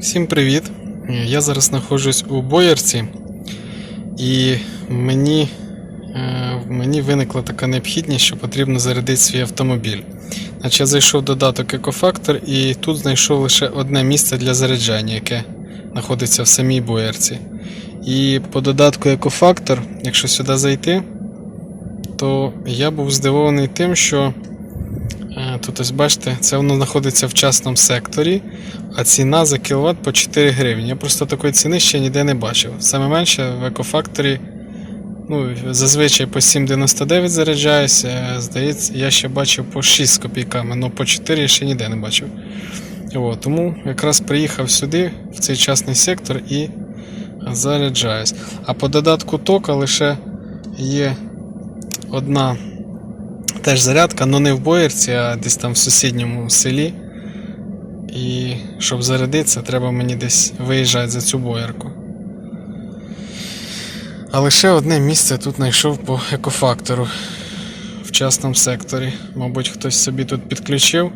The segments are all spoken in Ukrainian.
Всім привіт! Я зараз знаходжусь у Боярці, і мені, е, мені виникла така необхідність, що потрібно зарядити свій автомобіль. Значить, я зайшов в додаток Екофактор і тут знайшов лише одне місце для заряджання, яке знаходиться в самій Боярці. І по додатку Екофактор, якщо сюди зайти, то я був здивований тим, що е, тут ось бачите, це воно знаходиться в частному секторі, а ціна за кіловат по 4 гривні. Я просто такої ціни ще ніде не бачив. Саме менше в екофакторі, ну, зазвичай по 7,99 заряджаюся. е, Здається, я ще бачив по 6 копійками, але по 4 я ще ніде не бачив. О, тому якраз приїхав сюди, в цей частний сектор, і заряджаюсь. А по додатку тока лише є одна теж зарядка, але не в Боярці, а десь там в сусідньому селі. І щоб зарядитися, треба мені десь виїжджати за цю боярку. А лише одне місце тут знайшов по екофактору в частному секторі. Мабуть, хтось собі тут підключив.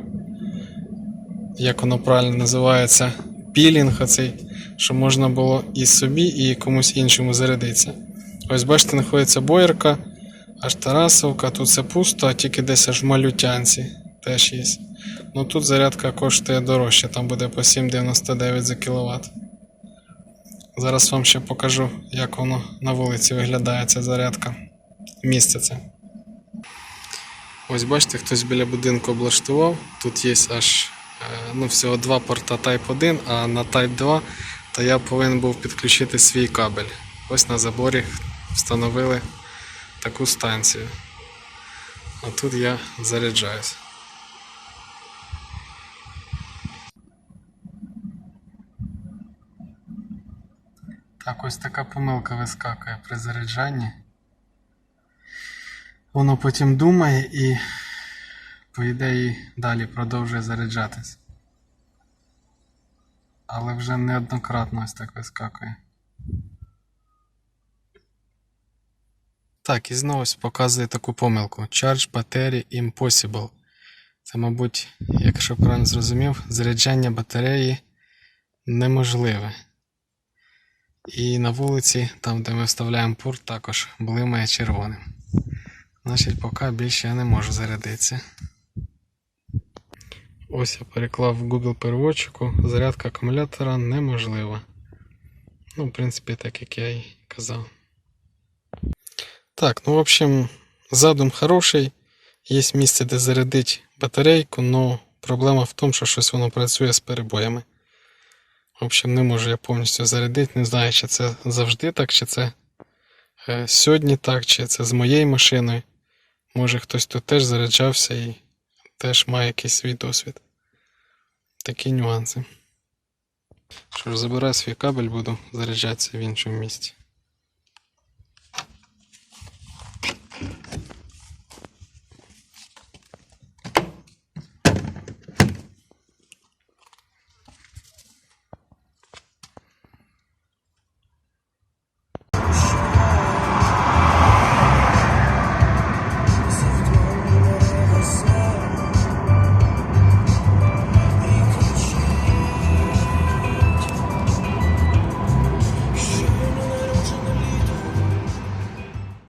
Як воно правильно називається, пілінг оцей, що можна було і собі, і комусь іншому зарядитися. Ось бачите, знаходиться боярка, аж Тарасовка, тут все пусто, а тільки десь аж в малютянці теж є. Ну тут зарядка коштує дорожче, там буде по 7,99 за кіловат. Зараз вам ще покажу, як воно на вулиці виглядає ця зарядка. Місце це. Ось бачите, хтось біля будинку облаштував. Тут є аж е, ну, всього два порта Type 1, а на Type 2 то я повинен був підключити свій кабель. Ось на заборі встановили таку станцію. А тут я заряджаюсь. Так, ось така помилка вискакує при заряджанні. Воно потім думає і, по ідеї, далі продовжує заряджатись. Але вже неоднократно ось так вискакує. Так, і знову показує таку помилку. Charge battery impossible. Це, мабуть, якщо правильно зрозумів, заряджання батареї неможливе. І на вулиці, там де ми вставляємо пурт, також блимає червоним. Значить, поки більше я не можу зарядитися. Ось я переклав в Google переводчику. Зарядка акумулятора неможлива. Ну, в принципі, так як я і казав. Так, ну, в общем, задум хороший. Є місце, де зарядити батарейку, але проблема в тому, що щось воно працює з перебоями. В общем, не можу я повністю зарядити. Не знаю, чи це завжди так, чи це е, сьогодні так, чи це з моєю машиною. Може хтось тут теж заряджався і теж має якийсь свій досвід. Такі нюанси. Що ж, забираю свій кабель, буду заряджатися в іншому місці.